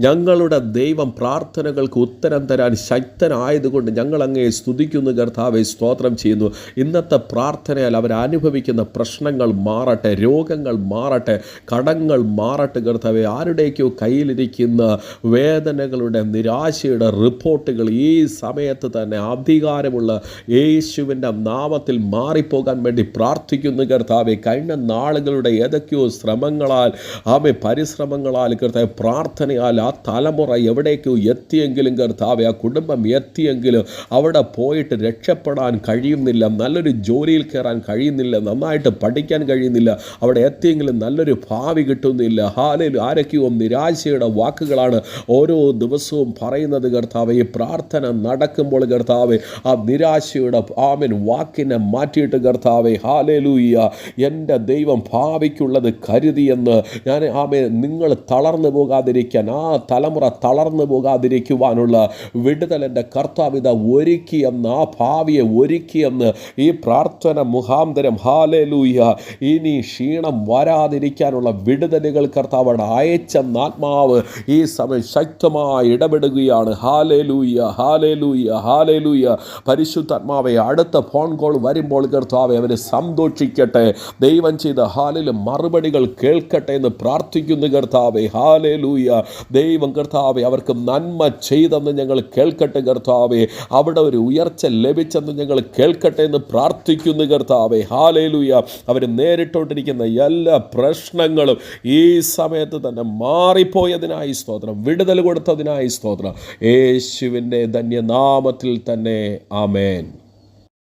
ഞങ്ങളുടെ ദൈവം പ്രാർത്ഥനകൾക്ക് ഉത്തരം തരാൻ ശക്തനായതുകൊണ്ട് ഞങ്ങൾ അങ്ങേ സ്തുതിക്കുന്നു കർത്താവെ സ്തോത്രം ചെയ്യുന്നു. ഇന്നത്തെ പ്രാർത്ഥനയാൽ അവർ അനുഭവിക്കുന്ന പ്രശ്നങ്ങൾ മാറട്ടെ രോഗങ്ങൾ മാറട്ടെ കടങ്ങൾ മാറട്ടെ കർത്താവെ. ആരുടെയൊക്കെയോ കയ്യിലിരിക്കുന്ന വേദനകളുടെ നിരാശയുടെ റിപ്പോർട്ടുകൾ ഈ സമയത്ത് തന്നെ അധികാരമുള്ള യേശുവിന്റെ നാമത്തിൽ മാറിപ്പോകാൻ വേണ്ടി പ്രാർത്ഥിക്കുന്നു കർത്താവെ. കഴിഞ്ഞ നാളുകളുടെ ഏതൊക്കെയോ ശ്രമങ്ങളാൽ ആമേ പരിശ്രമങ്ങളാൽ കർത്താവ് പ്രാർത്ഥനയാൽ ആ തലമുറ എവിടേക്കോ എത്തിയെങ്കിലും കർത്താവെ ആ കുടുംബം എത്തിയെങ്കിലും അവിടെ പോയിട്ട് രക്ഷപ്പെടാൻ കഴിയുന്നില്ല നല്ലൊരു ജോലിയിൽ കയറാൻ കഴിയുന്നില്ല നന്നായിട്ട് പഠിക്കാൻ കഴിയുന്നില്ല അവിടെ എത്തിയെങ്കിലും നല്ലൊരു ഭാവി കിട്ടുന്നില്ല. ഹാലിൽ ആരൊക്കെയോ നിരാശയുടെ വാക്കുകളാണ് ഓരോ ദിവസവും പറയുന്നത് കർത്താവെ. ഈ പ്രാർത്ഥന നടക്കുമ്പോൾ കർത്താവെ ആ നിരാശയുടെ ആമിൻ വാക്കിനെ മാറ്റിയിട്ട് കർത്താവെ ഹാലലൂയ്യ എന്റെ ദൈവം ഭാവിക്കുള്ളത് കരുതിയെന്ന് ഞാൻ ആമേ നിങ്ങൾ തളർന്നു പോകാതിരിക്കാൻ ആ തലമുറ തളർന്നു പോകാതിരിക്കുവാനുള്ള വിടുതൽ എന്റെ കർത്താവിത ഒരുക്കിയെന്ന് ആ ഭാവിയെ ഒരുക്കിയെന്ന് ഈ പ്രാർത്ഥന മുഖാന്തരം ഹാലലൂയ ഇനി ക്ഷീണം വരാതിരിക്കാനുള്ള വിടുതലുകൾ കർത്താവാണ് അയച്ചെന്ന ആത്മാവ് ഈ സമയം ശക്തമായി ഇടപെടുകയാണ്. ഹാലലൂയ ഹാലലൂയ ഹാലലൂയ. പരിശുദ്ധാത്മാവെ അടുത്ത ഫോൺ കോൾ വരുമ്പോൾ കർത്താവെ അവരെ സന്തോഷിക്കട്ടെ. ദൈവം ചെയ്ത ഹാലിൽ മറുപടികൾ കേൾക്കട്ടെ എന്ന് പ്രാർത്ഥിക്കുന്നു കർത്താവെ. ഹാലലൂയ. ദൈവം കർത്താവെ അവർക്ക് നന്മ ചെയ്തെന്ന് ഞങ്ങൾ കേൾക്കട്ടെ കർത്താവെ. അവിടെ ഒരു ഉയർച്ച ലഭിച്ചെന്ന് ഞങ്ങൾ കേൾക്കട്ടെ എന്ന് പ്രാർത്ഥിക്കുന്നു കർത്താവെ. ഹാലേലൂയ്യ അവർ നേരിട്ടുകൊണ്ടിരിക്കുന്ന എല്ലാ പ്രശ്നങ്ങളും ഈ സമയത്ത് തന്നെ മാറിപ്പോയതിനായി സ്തോത്രം വിടുതൽ കൊടുത്തതിനായി സ്തോത്രം. യേശുവിന്റെ ധന്യനാമത്തിൽ തന്നെ. ആമേൻ.